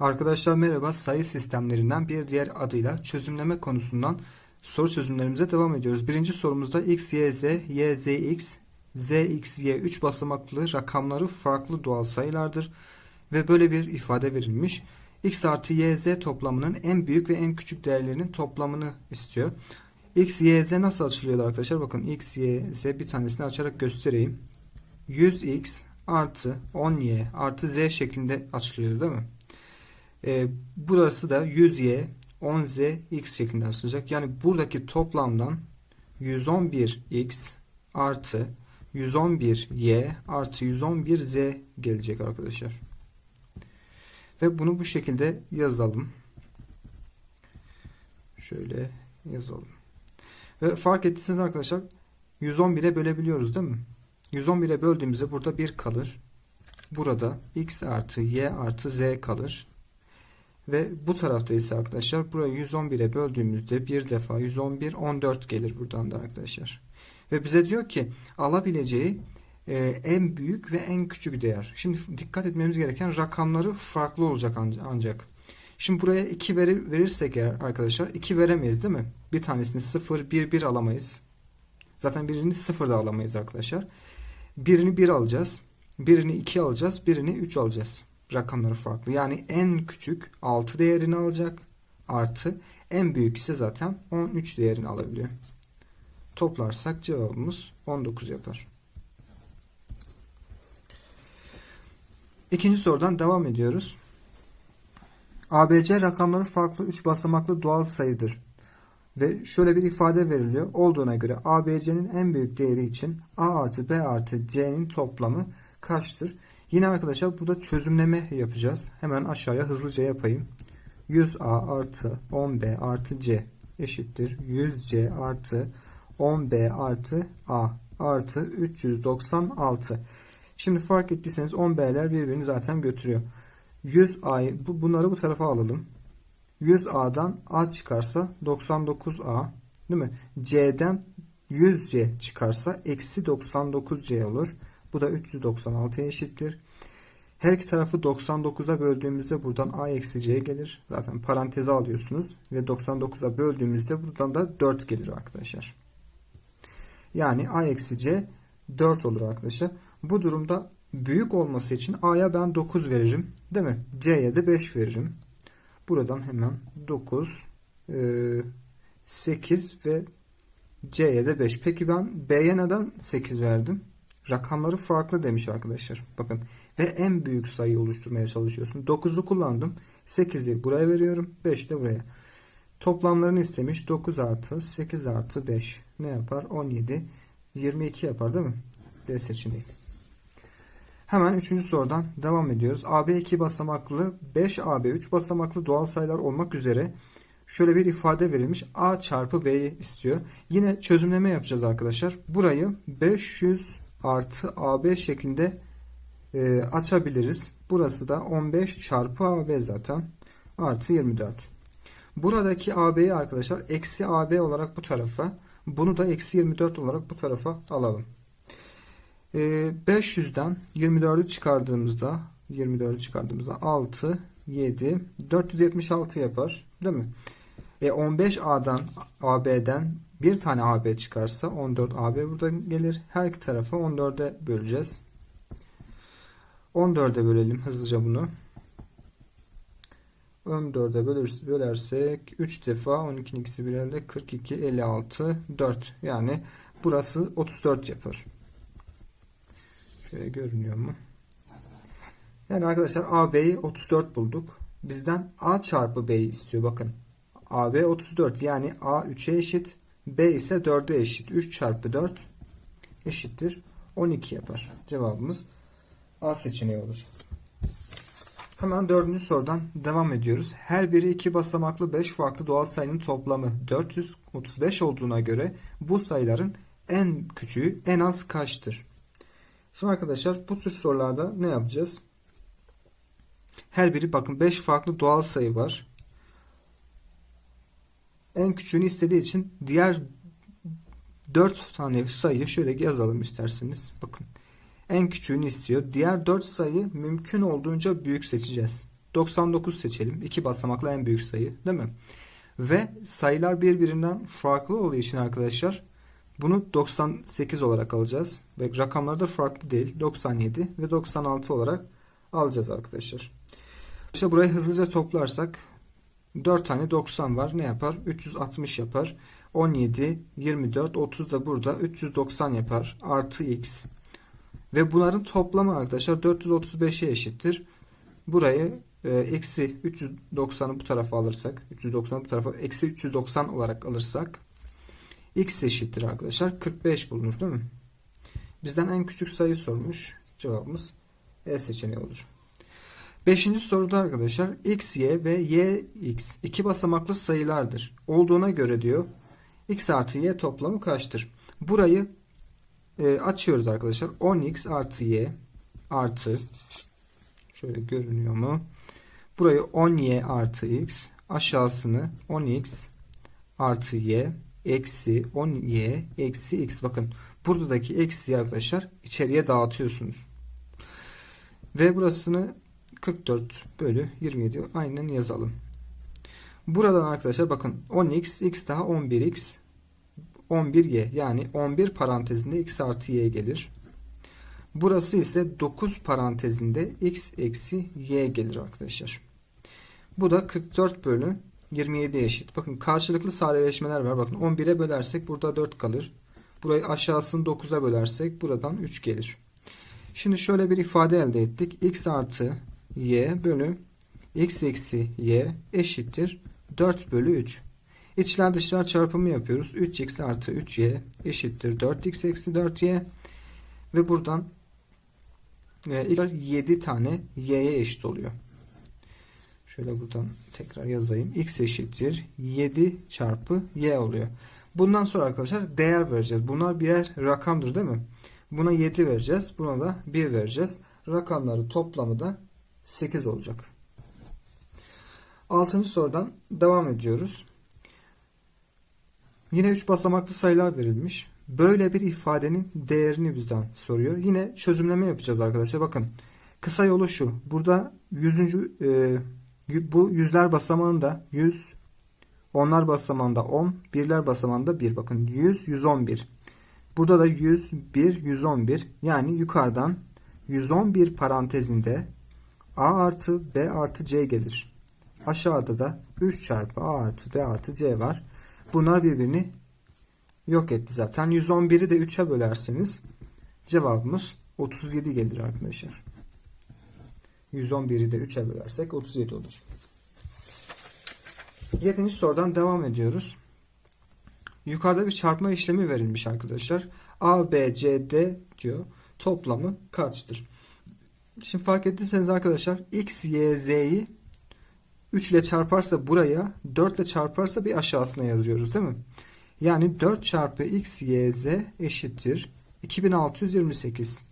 Arkadaşlar merhaba. Sayı sistemlerinden bir diğer adıyla çözümleme konusundan soru çözümlerimize devam ediyoruz. Birinci sorumuzda x, y, z, y, z, x, z, x, y 3 basamaklı rakamları farklı doğal sayılardır. Ve böyle bir ifade verilmiş. x artı y, z toplamının en büyük ve en küçük değerlerinin toplamını istiyor. x, y, z nasıl açılıyordu arkadaşlar? Bakın x, y, z bir tanesini açarak göstereyim. 100x artı 10y artı z şeklinde açılıyor değil mi? E, burası da 100y 10z x şeklinde açılacak. Yani buradaki toplamdan 111x artı 111y artı 111z gelecek arkadaşlar. Ve bunu bu şekilde yazalım. Şöyle yazalım. Ve fark ettiyseniz arkadaşlar 111'e bölebiliyoruz değil mi? 111'e böldüğümüzde burada 1 kalır. Burada x artı y artı z kalır. Ve bu tarafta ise arkadaşlar burayı 111'e böldüğümüzde bir defa 111 14 gelir buradan da arkadaşlar. Ve bize diyor ki alabileceği e, en büyük ve en küçük değer. Şimdi dikkat etmemiz gereken rakamları farklı olacak ancak. Şimdi buraya 2 verir, verirsek eğer arkadaşlar 2 veremeyiz değil mi? Bir tanesini 0 1 1 alamayız. Zaten birini 0 da alamayız arkadaşlar. Birini 1 alacağız. Birini 2 alacağız. Birini 3 alacağız rakamları farklı. Yani en küçük 6 değerini alacak artı en büyük ise zaten 13 değerini alabiliyor. Toplarsak cevabımız 19 yapar. İkinci sorudan devam ediyoruz. ABC rakamları farklı 3 basamaklı doğal sayıdır. Ve şöyle bir ifade veriliyor. Olduğuna göre ABC'nin en büyük değeri için A artı B artı C'nin toplamı kaçtır? Yine arkadaşlar burada çözümleme yapacağız. Hemen aşağıya hızlıca yapayım. 100A artı 10B artı C eşittir. 100C artı 10B artı A artı 396. Şimdi fark ettiyseniz 10B'ler birbirini zaten götürüyor. 100A'yı bu, bunları bu tarafa alalım. 100A'dan A çıkarsa 99A değil mi? C'den 100C çıkarsa eksi 99C olur. Bu da 396'ya eşittir. Her iki tarafı 99'a böldüğümüzde buradan a eksi c gelir. Zaten paranteze alıyorsunuz. Ve 99'a böldüğümüzde buradan da 4 gelir arkadaşlar. Yani a eksi c 4 olur arkadaşlar. Bu durumda büyük olması için a'ya ben 9 veririm. Değil mi? c'ye de 5 veririm. Buradan hemen 9 8 e, ve c'ye de 5. Peki ben b'ye neden 8 verdim? Rakamları farklı demiş arkadaşlar. Bakın ve en büyük sayı oluşturmaya çalışıyorsun. 9'u kullandım. 8'i buraya veriyorum. 5 de buraya. Toplamlarını istemiş. 9 artı 8 artı 5 ne yapar? 17. 22 yapar değil mi? D seçeneği. Hemen 3. sorudan devam ediyoruz. AB 2 basamaklı 5 AB 3 basamaklı doğal sayılar olmak üzere şöyle bir ifade verilmiş. A çarpı B'yi istiyor. Yine çözümleme yapacağız arkadaşlar. Burayı 500 artı AB şeklinde e, açabiliriz. Burası da 15 çarpı AB zaten artı 24. Buradaki AB'yi arkadaşlar eksi AB olarak bu tarafa bunu da eksi 24 olarak bu tarafa alalım. E, 500'den 24'ü çıkardığımızda 24'ü çıkardığımızda 6 7 476 yapar değil mi? E 15A'dan AB'den bir tane AB çıkarsa 14 AB burada gelir. Her iki tarafı 14'e böleceğiz. 14'e bölelim hızlıca bunu. 14'e bölür, bölersek 3 defa 12'nin ikisi bir elde 42 56 4 yani burası 34 yapar. Şöyle görünüyor mu? Yani arkadaşlar AB'yi 34 bulduk. Bizden A çarpı B'yi istiyor bakın. AB 34 yani A 3'e eşit. B ise 4'e eşit. 3 çarpı 4 eşittir. 12 yapar. Cevabımız A seçeneği olur. Hemen dördüncü sorudan devam ediyoruz. Her biri iki basamaklı 5 farklı doğal sayının toplamı 435 olduğuna göre bu sayıların en küçüğü en az kaçtır? Şimdi arkadaşlar bu tür sorularda ne yapacağız? Her biri bakın 5 farklı doğal sayı var en küçüğünü istediği için diğer 4 tane sayıyı şöyle yazalım isterseniz. Bakın en küçüğünü istiyor. Diğer 4 sayı mümkün olduğunca büyük seçeceğiz. 99 seçelim. İki basamaklı en büyük sayı değil mi? Ve sayılar birbirinden farklı olduğu için arkadaşlar bunu 98 olarak alacağız. Ve rakamlar da farklı değil. 97 ve 96 olarak alacağız arkadaşlar. İşte burayı hızlıca toplarsak 4 tane 90 var. Ne yapar? 360 yapar. 17, 24, 30 da burada 390 yapar. Artı x. Ve bunların toplamı arkadaşlar 435'e eşittir. Burayı e, eksi 390'ı bu tarafa alırsak 390'ı bu tarafa eksi 390 olarak alırsak x eşittir arkadaşlar 45 bulunur değil mi? Bizden en küçük sayı sormuş. Cevabımız E seçeneği olur. Beşinci soruda arkadaşlar x, y ve y, x iki basamaklı sayılardır. Olduğuna göre diyor x artı y toplamı kaçtır? Burayı e, açıyoruz arkadaşlar. 10x artı y artı şöyle görünüyor mu? Burayı 10y artı x aşağısını 10x artı y eksi 10y eksi x bakın buradaki eksi arkadaşlar içeriye dağıtıyorsunuz. Ve burasını 44 bölü 27 aynen yazalım. Buradan arkadaşlar bakın 10x x daha 11x 11y yani 11 parantezinde x artı y gelir. Burası ise 9 parantezinde x eksi y gelir arkadaşlar. Bu da 44 bölü 27 eşit. Bakın karşılıklı sadeleşmeler var. Bakın 11'e bölersek burada 4 kalır. Burayı aşağısını 9'a bölersek buradan 3 gelir. Şimdi şöyle bir ifade elde ettik. x artı y bölü x eksi y eşittir 4 bölü 3. İçler dışlar çarpımı yapıyoruz. 3x artı 3y eşittir 4x eksi 4y ve buradan e, 7 tane y'ye eşit oluyor. Şöyle buradan tekrar yazayım. x eşittir 7 çarpı y oluyor. Bundan sonra arkadaşlar değer vereceğiz. Bunlar birer rakamdır değil mi? Buna 7 vereceğiz. Buna da 1 vereceğiz. Rakamları toplamı da 8 olacak. 6. sorudan devam ediyoruz. Yine 3 basamaklı sayılar verilmiş. Böyle bir ifadenin değerini bizden soruyor. Yine çözümleme yapacağız arkadaşlar. Bakın kısa yolu şu. Burada 100. E, bu yüzler basamağında 100, onlar basamağında 10, birler basamağında 1. Bakın 100, 111. Burada da 101, 111. Yani yukarıdan 111 parantezinde A artı B artı C gelir. Aşağıda da 3 çarpı A artı B artı C var. Bunlar birbirini yok etti zaten. 111'i de 3'e bölerseniz cevabımız 37 gelir arkadaşlar. 111'i de 3'e bölersek 37 olur. 7. sorudan devam ediyoruz. Yukarıda bir çarpma işlemi verilmiş arkadaşlar. A, B, C, D diyor. Toplamı kaçtır? Şimdi fark ettiyseniz arkadaşlar X, Y, Z'yi 3 ile çarparsa buraya 4 ile çarparsa bir aşağısına yazıyoruz değil mi? Yani 4 çarpı X, Y, Z eşittir 2628.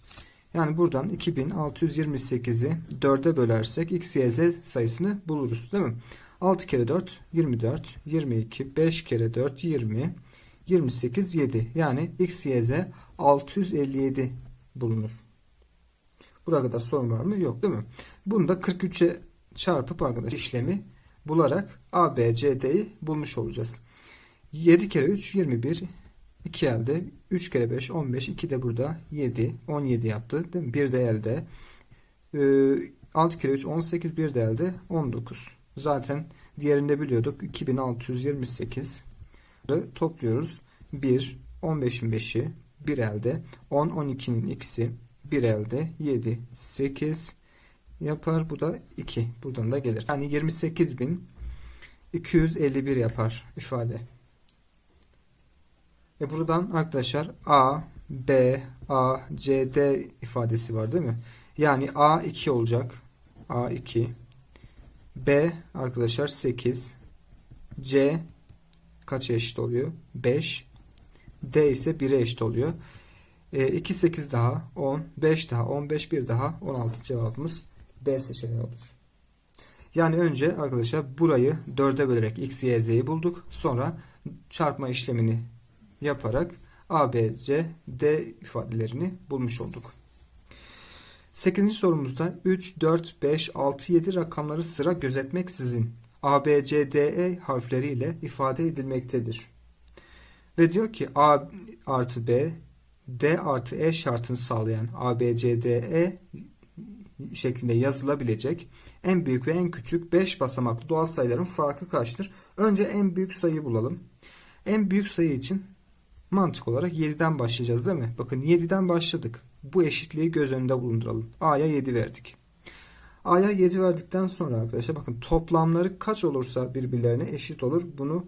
Yani buradan 2628'i 4'e bölersek X, Y, Z sayısını buluruz değil mi? 6 kere 4 24 22 5 kere 4 20 28 7 yani X, Y, Z 657 bulunur. Buraya kadar sorun var mı? Yok değil mi? Bunu da 43'e çarpıp arkadaş işlemi bularak A, B, C, D'yi bulmuş olacağız. 7 kere 3 21 2 elde 3 kere 5 15 2 de burada 7 17 yaptı değil mi? 1 de elde ee, 6 kere 3 18 1 de elde 19 zaten diğerinde biliyorduk. 2628 topluyoruz. 1 15'in 5'i 1 elde 10 12'nin ikisi 1 elde 7 8 yapar. Bu da 2. Buradan da gelir. Yani 28.251 yapar ifade. E buradan arkadaşlar A, B, A, C, D ifadesi var değil mi? Yani A 2 olacak. A 2. B arkadaşlar 8. C kaç eşit oluyor? 5. D ise 1'e eşit oluyor. E, 2 8 daha 10, 5 daha 15, 1 daha 16 cevabımız B seçeneği olur. Yani önce arkadaşlar burayı 4'e bölerek x, y, z'yi bulduk. Sonra çarpma işlemini yaparak A, B, C, D ifadelerini bulmuş olduk. 8. sorumuzda 3, 4, 5, 6, 7 rakamları sıra gözetmeksizin A, B, C, D, E harfleriyle ifade edilmektedir. Ve diyor ki A artı B, D artı E şartını sağlayan A, B, C, D, E şeklinde yazılabilecek en büyük ve en küçük 5 basamaklı doğal sayıların farkı kaçtır? Önce en büyük sayıyı bulalım. En büyük sayı için mantık olarak 7'den başlayacağız değil mi? Bakın 7'den başladık. Bu eşitliği göz önünde bulunduralım. A'ya 7 verdik. A'ya 7 verdikten sonra arkadaşlar bakın toplamları kaç olursa birbirlerine eşit olur. Bunu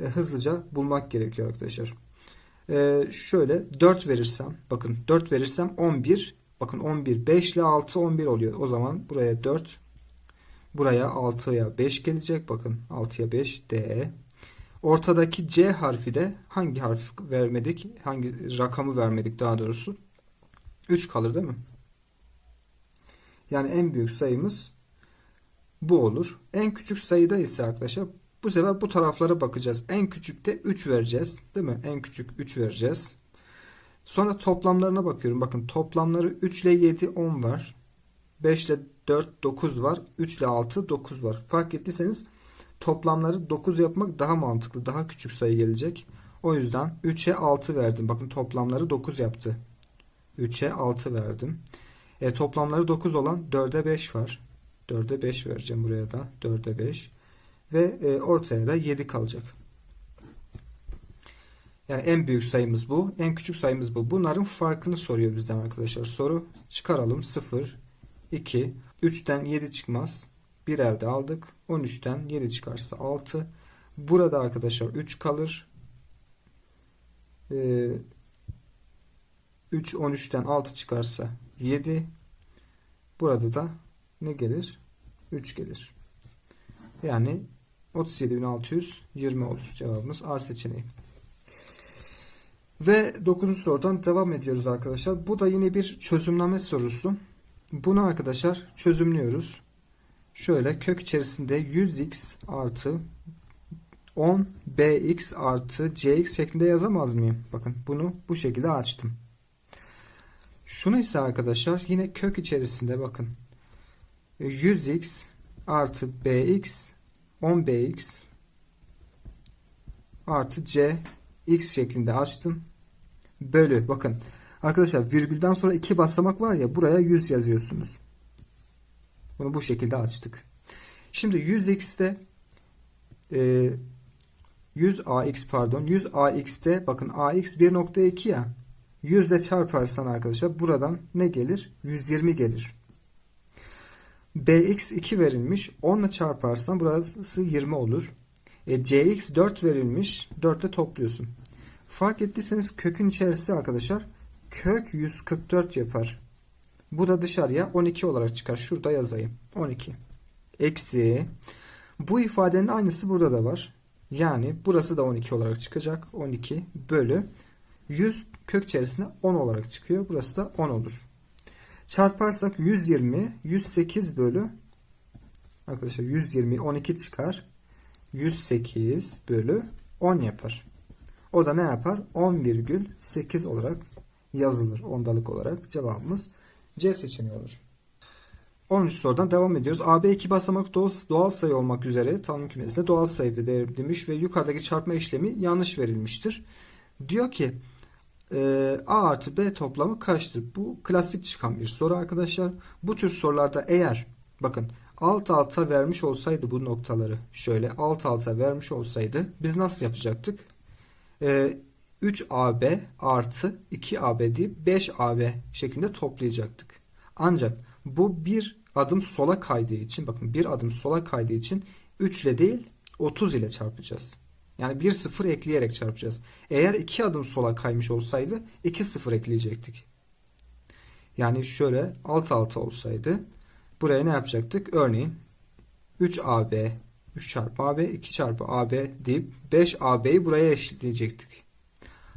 e, hızlıca bulmak gerekiyor arkadaşlar. E, şöyle 4 verirsem bakın 4 verirsem 11 bakın 11 5 ile 6 11 oluyor. O zaman buraya 4 buraya 6'ya 5 gelecek. Bakın 6'ya 5 D. Ortadaki C harfi de hangi harf vermedik? Hangi rakamı vermedik daha doğrusu? 3 kalır değil mi? Yani en büyük sayımız bu olur. En küçük sayıda ise arkadaşlar bu sefer bu taraflara bakacağız. En küçükte 3 vereceğiz. Değil mi? En küçük 3 vereceğiz. Sonra toplamlarına bakıyorum. Bakın toplamları 3 ile 7 10 var. 5 ile 4 9 var. 3 ile 6 9 var. Fark ettiyseniz toplamları 9 yapmak daha mantıklı. Daha küçük sayı gelecek. O yüzden 3'e 6 verdim. Bakın toplamları 9 yaptı. 3'e 6 verdim. E, toplamları 9 olan 4'e 5 var. 4'e 5 vereceğim buraya da. 4'e 5. Ve ortaya da 7 kalacak. Yani en büyük sayımız bu. En küçük sayımız bu. Bunların farkını soruyor bizden arkadaşlar. Soru çıkaralım. 0, 2, 3'ten 7 çıkmaz. 1 elde aldık. 13'ten 7 çıkarsa 6. Burada arkadaşlar 3 kalır. Ee, 3 13'ten 6 çıkarsa 7. Burada da ne gelir? 3 gelir. Yani 37.620 olur cevabımız A seçeneği. Ve 9. sorudan devam ediyoruz arkadaşlar. Bu da yine bir çözümleme sorusu. Bunu arkadaşlar çözümlüyoruz. Şöyle kök içerisinde 100x artı 10 bx artı cx şeklinde yazamaz mıyım? Bakın bunu bu şekilde açtım. Şunu ise arkadaşlar yine kök içerisinde bakın 100x artı bx 10bx artı c x şeklinde açtım. Bölü bakın arkadaşlar virgülden sonra iki basamak var ya buraya 100 yazıyorsunuz. Bunu bu şekilde açtık. Şimdi 100x'te e, 100ax pardon 100ax'te bakın ax 1.2 ya 100 ile çarparsan arkadaşlar buradan ne gelir? 120 gelir. Bx 2 verilmiş 10 ile çarparsan burası 20 olur. E, cx 4 verilmiş 4 ile topluyorsun. Fark ettiyseniz kökün içerisi arkadaşlar kök 144 yapar. Bu da dışarıya 12 olarak çıkar. Şurada yazayım. 12. Eksi. Bu ifadenin aynısı burada da var. Yani burası da 12 olarak çıkacak. 12 bölü 100 kök içerisinde 10 olarak çıkıyor. Burası da 10 olur. Çarparsak 120 108 bölü arkadaşlar 120 12 çıkar. 108 bölü 10 yapar. O da ne yapar? 10,8 olarak yazılır. Ondalık olarak cevabımız C seçeneği olur. 13 sorudan devam ediyoruz. AB iki basamak doğal sayı olmak üzere tanım kümesinde doğal sayı değer demiş ve yukarıdaki çarpma işlemi yanlış verilmiştir. Diyor ki e, A artı B toplamı kaçtır? Bu klasik çıkan bir soru arkadaşlar. Bu tür sorularda eğer bakın alt alta vermiş olsaydı bu noktaları şöyle alt alta vermiş olsaydı biz nasıl yapacaktık? E, 3AB artı 2AB deyip 5AB şeklinde toplayacaktık. Ancak bu bir adım sola kaydığı için bakın bir adım sola kaydığı için 3 ile değil 30 ile çarpacağız. Yani bir sıfır ekleyerek çarpacağız. Eğer iki adım sola kaymış olsaydı iki sıfır ekleyecektik. Yani şöyle alt alta olsaydı buraya ne yapacaktık? Örneğin 3AB 3 çarpı AB 2 çarpı AB deyip 5AB'yi buraya eşitleyecektik.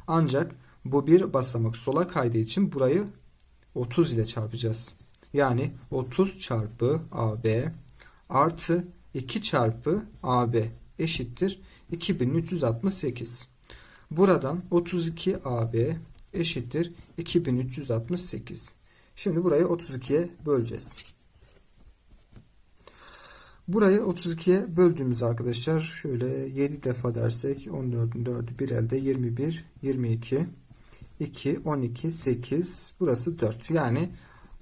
Ancak bu bir basamak sola kaydığı için burayı 30 ile çarpacağız. Yani 30 çarpı AB artı 2 çarpı AB eşittir 2368. Buradan 32 AB eşittir 2368. Şimdi burayı 32'ye böleceğiz. Burayı 32'ye böldüğümüz arkadaşlar şöyle 7 defa dersek 14'ün 4'ü bir elde 21, 22, 2, 12, 8 burası 4. Yani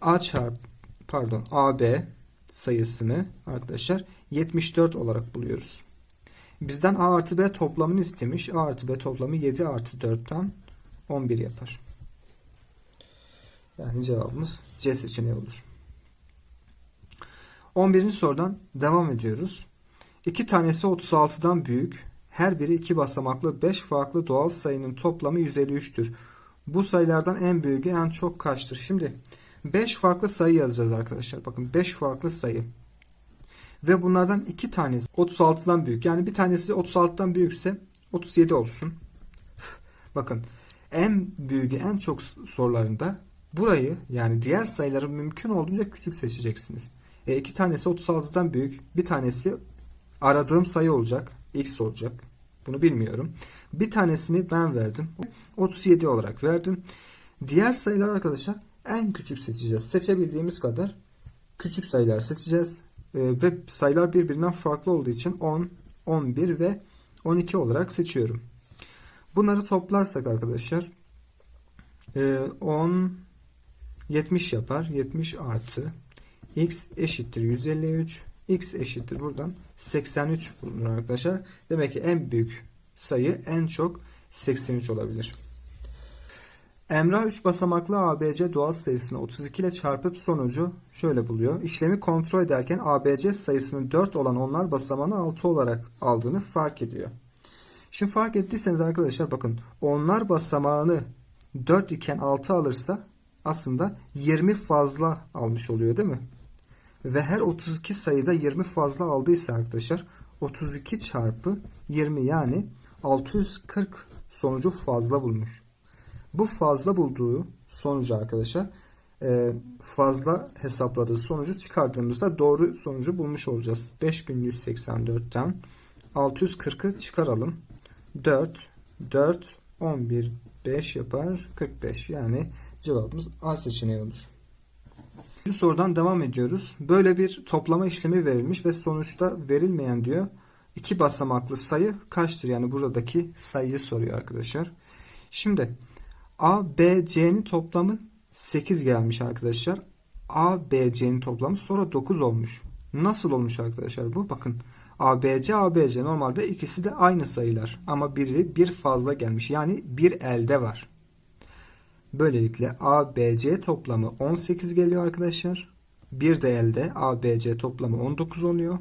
A çarp pardon AB sayısını arkadaşlar 74 olarak buluyoruz. Bizden A artı B toplamını istemiş. A artı B toplamı 7 artı 4'ten 11 yapar. Yani cevabımız C seçeneği olur. 11. sorudan devam ediyoruz. İki tanesi 36'dan büyük. Her biri iki basamaklı 5 farklı doğal sayının toplamı 153'tür. Bu sayılardan en büyüğü en çok kaçtır? Şimdi 5 farklı sayı yazacağız arkadaşlar. Bakın 5 farklı sayı. Ve bunlardan iki tanesi 36'dan büyük. Yani bir tanesi 36'dan büyükse 37 olsun. Bakın en büyüğü en çok sorularında burayı yani diğer sayıları mümkün olduğunca küçük seçeceksiniz. E, iki tanesi 36'dan büyük. Bir tanesi aradığım sayı olacak. X olacak. Bunu bilmiyorum. Bir tanesini ben verdim. 37 olarak verdim. Diğer sayılar arkadaşlar en küçük seçeceğiz. Seçebildiğimiz kadar küçük sayılar seçeceğiz. E, ve sayılar birbirinden farklı olduğu için 10, 11 ve 12 olarak seçiyorum. Bunları toplarsak arkadaşlar e, 10 70 yapar. 70 artı x eşittir 153 x eşittir buradan 83 bulunur arkadaşlar. Demek ki en büyük sayı en çok 83 olabilir. Emrah 3 basamaklı ABC doğal sayısını 32 ile çarpıp sonucu şöyle buluyor. İşlemi kontrol ederken ABC sayısının 4 olan onlar basamağını 6 olarak aldığını fark ediyor. Şimdi fark ettiyseniz arkadaşlar bakın onlar basamağını 4 iken 6 alırsa aslında 20 fazla almış oluyor değil mi? Ve her 32 sayıda 20 fazla aldıysa arkadaşlar 32 çarpı 20 yani 640 sonucu fazla bulmuş. Bu fazla bulduğu sonucu arkadaşlar e, fazla hesapladığı sonucu çıkardığımızda doğru sonucu bulmuş olacağız. 5184'ten 640'ı çıkaralım. 4, 4, 11, 5 yapar 45. Yani cevabımız A seçeneği olur. Bir sorudan devam ediyoruz. Böyle bir toplama işlemi verilmiş ve sonuçta verilmeyen diyor. İki basamaklı sayı kaçtır? Yani buradaki sayıyı soruyor arkadaşlar. Şimdi A, B, C'nin toplamı 8 gelmiş arkadaşlar. A, B, C'nin toplamı sonra 9 olmuş. Nasıl olmuş arkadaşlar bu? Bakın ABC, ABC normalde ikisi de aynı sayılar. Ama biri bir fazla gelmiş. Yani bir elde var. Böylelikle ABC toplamı 18 geliyor arkadaşlar. Bir de elde ABC toplamı 19 oluyor.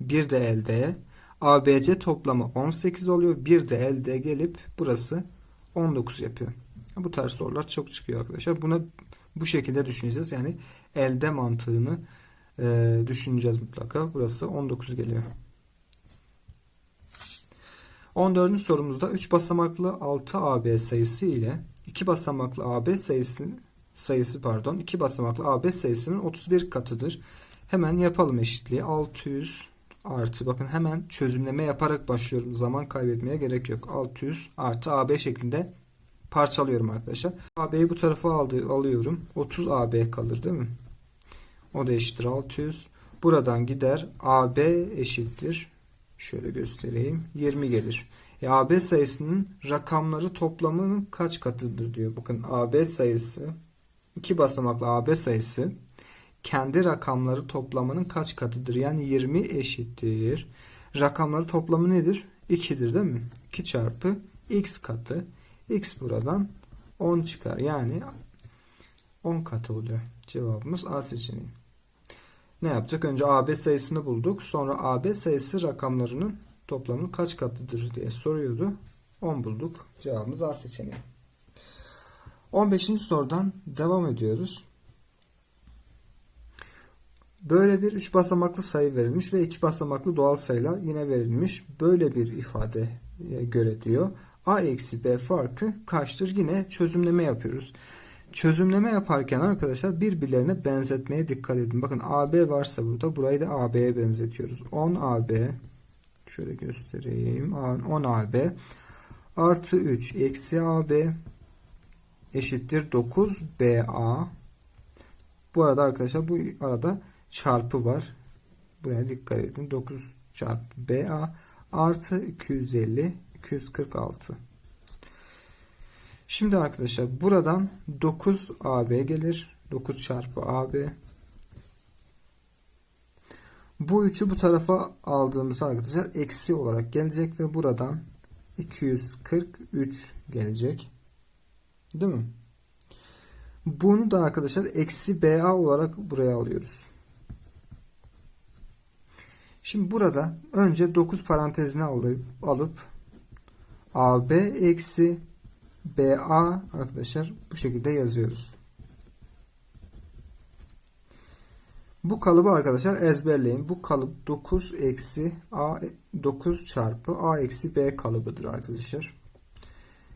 Bir de elde ABC toplamı 18 oluyor. Bir de elde gelip burası 19 yapıyor. Bu tarz sorular çok çıkıyor arkadaşlar. Buna bu şekilde düşüneceğiz. Yani elde mantığını e, düşüneceğiz mutlaka. Burası 19 geliyor. 14. sorumuzda 3 basamaklı 6 AB sayısı ile 2 basamaklı AB sayısı sayısı pardon 2 basamaklı AB sayısının 31 katıdır. Hemen yapalım eşitliği. 600 artı bakın hemen çözümleme yaparak başlıyorum. Zaman kaybetmeye gerek yok. 600 artı AB şeklinde parçalıyorum arkadaşlar. AB'yi bu tarafa aldı, alıyorum. 30 AB kalır değil mi? O da eşittir 600. Buradan gider AB eşittir. Şöyle göstereyim. 20 gelir. E, AB sayısının rakamları toplamının kaç katıdır diyor. Bakın AB sayısı iki basamaklı AB sayısı kendi rakamları toplamının kaç katıdır? Yani 20 eşittir. Rakamları toplamı nedir? 2'dir değil mi? 2 çarpı x katı. X buradan 10 çıkar. Yani 10 katı oluyor. Cevabımız A seçeneği. Ne yaptık? Önce AB sayısını bulduk. Sonra AB sayısı rakamlarının toplamı kaç katıdır diye soruyordu. 10 bulduk. Cevabımız A seçeneği. 15. sorudan devam ediyoruz. Böyle bir 3 basamaklı sayı verilmiş ve 2 basamaklı doğal sayılar yine verilmiş. Böyle bir ifade göre diyor. A eksi B farkı kaçtır? Yine çözümleme yapıyoruz. Çözümleme yaparken arkadaşlar birbirlerine benzetmeye dikkat edin. Bakın AB varsa burada burayı da AB'ye benzetiyoruz. 10 AB şöyle göstereyim. 10 AB artı 3 eksi AB eşittir 9 BA Bu arada arkadaşlar bu arada çarpı var. Buraya dikkat edin. 9 çarpı BA artı 250 246. Şimdi arkadaşlar buradan 9 AB gelir. 9 çarpı AB. Bu 3'ü bu tarafa aldığımızda arkadaşlar eksi olarak gelecek ve buradan 243 gelecek. Değil mi? Bunu da arkadaşlar eksi BA olarak buraya alıyoruz. Şimdi burada önce 9 parantezine alıp, alıp AB eksi BA arkadaşlar bu şekilde yazıyoruz. Bu kalıbı arkadaşlar ezberleyin. Bu kalıp 9 eksi A 9 çarpı A eksi B kalıbıdır arkadaşlar.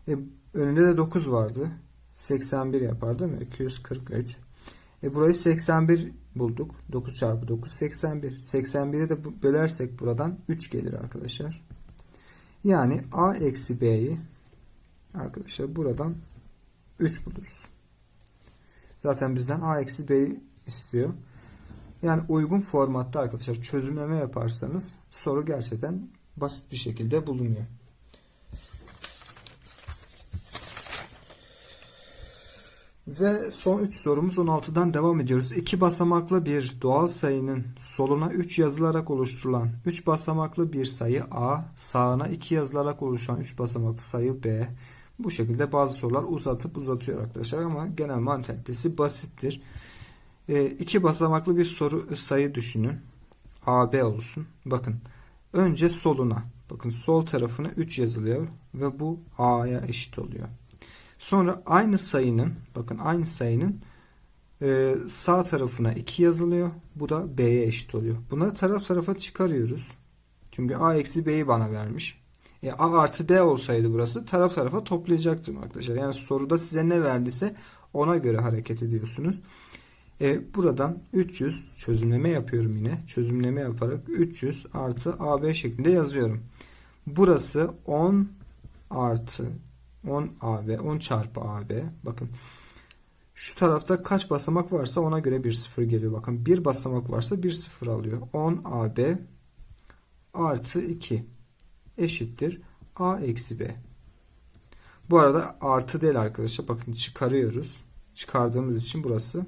E, önünde de 9 vardı. 81 yapar değil mi? 243. E burayı 81 bulduk. 9 çarpı 9 81. 81'e de bölersek buradan 3 gelir arkadaşlar. Yani A eksi B'yi arkadaşlar buradan 3 buluruz. Zaten bizden A eksi B'yi istiyor. Yani uygun formatta arkadaşlar çözümleme yaparsanız soru gerçekten basit bir şekilde bulunuyor. Ve son 3 sorumuz 16'dan devam ediyoruz. 2 basamaklı bir doğal sayının soluna 3 yazılarak oluşturulan 3 basamaklı bir sayı A, sağına 2 yazılarak oluşan 3 basamaklı sayı B. Bu şekilde bazı sorular uzatıp uzatıyor arkadaşlar ama genel mantalitesi basittir. 2 basamaklı bir soru sayı düşünün. AB olsun. Bakın önce soluna. Bakın sol tarafına 3 yazılıyor ve bu A'ya eşit oluyor. Sonra aynı sayının bakın aynı sayının e, sağ tarafına 2 yazılıyor. Bu da B'ye eşit oluyor. Bunları taraf tarafa çıkarıyoruz. Çünkü A eksi B'yi bana vermiş. E, A artı B olsaydı burası taraf tarafa toplayacaktım arkadaşlar. Yani soruda size ne verdiyse ona göre hareket ediyorsunuz. E, buradan 300 çözümleme yapıyorum yine. Çözümleme yaparak 300 artı AB şeklinde yazıyorum. Burası 10 artı 10 AB 10 çarpı AB bakın şu tarafta kaç basamak varsa ona göre bir sıfır geliyor. Bakın bir basamak varsa bir sıfır alıyor. 10 AB artı 2 eşittir A eksi B. Bu arada artı değil arkadaşlar. Bakın çıkarıyoruz. Çıkardığımız için burası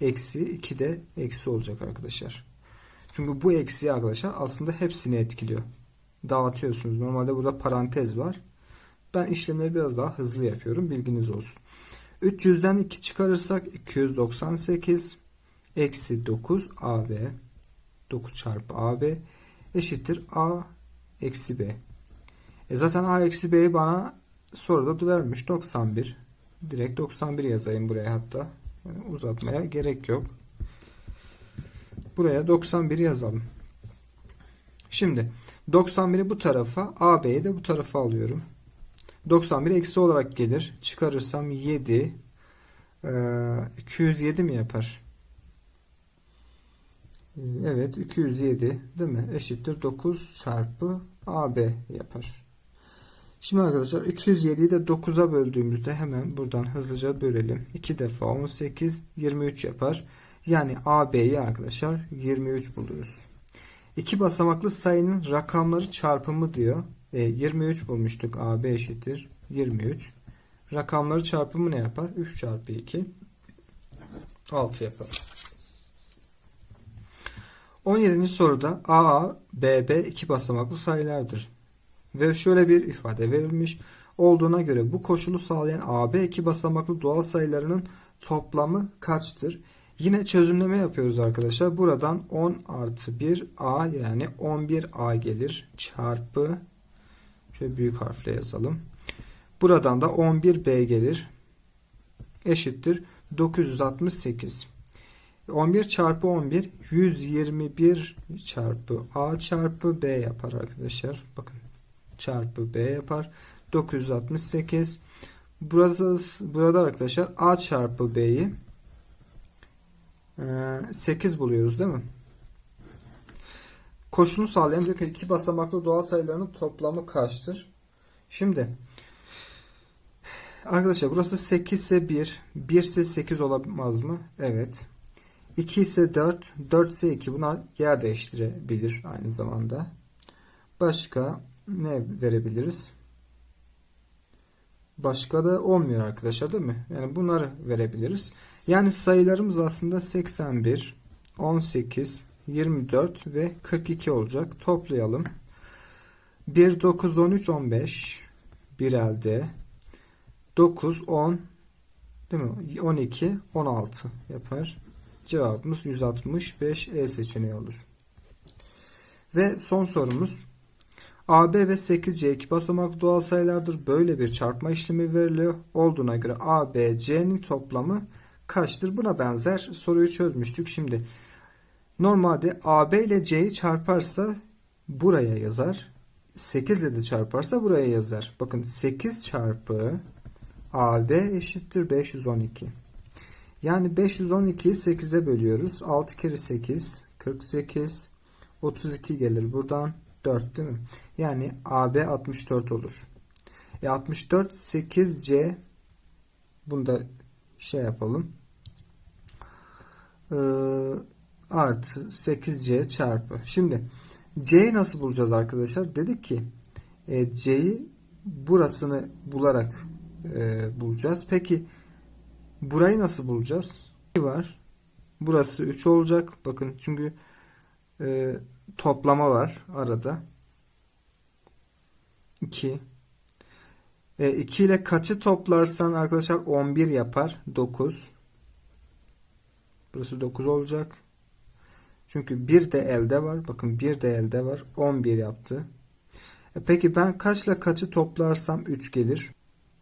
eksi 2 de eksi olacak arkadaşlar. Çünkü bu eksi arkadaşlar aslında hepsini etkiliyor. Dağıtıyorsunuz. Normalde burada parantez var. Ben işlemleri biraz daha hızlı yapıyorum. Bilginiz olsun. 300'den 2 çıkarırsak 298 eksi 9 AB 9 çarpı AB eşittir A eksi B. E zaten A eksi B'yi bana soruda vermiş 91. Direkt 91 yazayım buraya hatta. Yani uzatmaya gerek yok. Buraya 91 yazalım. Şimdi 91'i bu tarafa AB'yi de bu tarafa alıyorum. 91 eksi olarak gelir. Çıkarırsam 7 207 mi yapar? Evet 207 değil mi? Eşittir 9 çarpı AB yapar. Şimdi arkadaşlar 207'yi de 9'a böldüğümüzde hemen buradan hızlıca bölelim. 2 defa 18 23 yapar. Yani AB'yi arkadaşlar 23 buluruz. İki basamaklı sayının rakamları çarpımı diyor. E, 23 bulmuştuk. AB eşittir 23. Rakamları çarpımı ne yapar? 3 çarpı 2 6 yapar. 17. soruda AA, BB iki basamaklı sayılardır. Ve şöyle bir ifade verilmiş. Olduğuna göre bu koşulu sağlayan AB iki basamaklı doğal sayılarının toplamı kaçtır? Yine çözümleme yapıyoruz arkadaşlar. Buradan 10 artı 1 A yani 11A gelir. Çarpı şöyle büyük harfle yazalım. Buradan da 11B gelir. Eşittir 968. 11 çarpı 11 121 çarpı A çarpı B yapar arkadaşlar. Bakın çarpı B yapar. 968. Burada burada arkadaşlar A çarpı B'yi 8 buluyoruz değil mi? Koşunu sağlayan diyor ki iki basamaklı doğal sayılarının toplamı kaçtır? Şimdi arkadaşlar burası 8 ise 1, 1 ise 8 olamaz mı? Evet. 2 ise 4, 4 ise 2. Bunlar yer değiştirebilir aynı zamanda. Başka ne verebiliriz? Başka da olmuyor arkadaşlar değil mi? Yani bunları verebiliriz. Yani sayılarımız aslında 81, 18, 24 ve 42 olacak. Toplayalım. 1, 9, 13, 15. Bir elde. 9, 10, değil mi? 12, 16 yapar. Cevabımız 165 E seçeneği olur. Ve son sorumuz. AB ve 8C iki basamaklı doğal sayılardır. Böyle bir çarpma işlemi veriliyor. Olduğuna göre AB, C'nin toplamı kaçtır? Buna benzer soruyu çözmüştük. Şimdi normalde AB ile C'yi çarparsa buraya yazar. 8 ile de çarparsa buraya yazar. Bakın 8 çarpı AB eşittir 512. Yani 512'yi 8'e bölüyoruz. 6 kere 8 48 32 gelir buradan 4 değil mi? Yani AB 64 olur. E 64 8C bunu da şey yapalım. Ee, artı 8C çarpı. Şimdi C'yi nasıl bulacağız arkadaşlar? Dedik ki e, C'yi burasını bularak e, bulacağız. Peki burayı nasıl bulacağız? var. Burası 3 olacak. Bakın çünkü e, toplama var arada. 2 e, 2 ile kaçı toplarsan arkadaşlar 11 yapar. 9 Burası 9 olacak. Çünkü 1 de elde var. Bakın 1 de elde var. 11 yaptı. E peki ben kaçla kaçı toplarsam 3 gelir.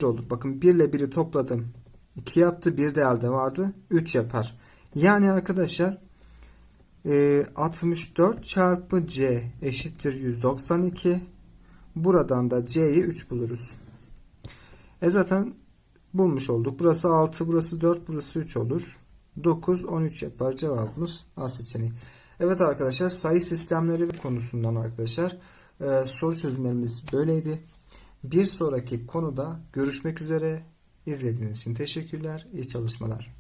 olur. Bakın 1 ile 1'i topladım. 2 yaptı. 1 de elde vardı. 3 yapar. Yani arkadaşlar e, 64 çarpı C eşittir 192. Buradan da C'yi 3 buluruz. E zaten bulmuş olduk. Burası 6, burası 4, burası 3 olur. 9, 13 yapar. Cevabımız A seçeneği. Evet arkadaşlar sayı sistemleri konusundan arkadaşlar e, soru çözümlerimiz böyleydi. Bir sonraki konuda görüşmek üzere. İzlediğiniz için teşekkürler. İyi çalışmalar.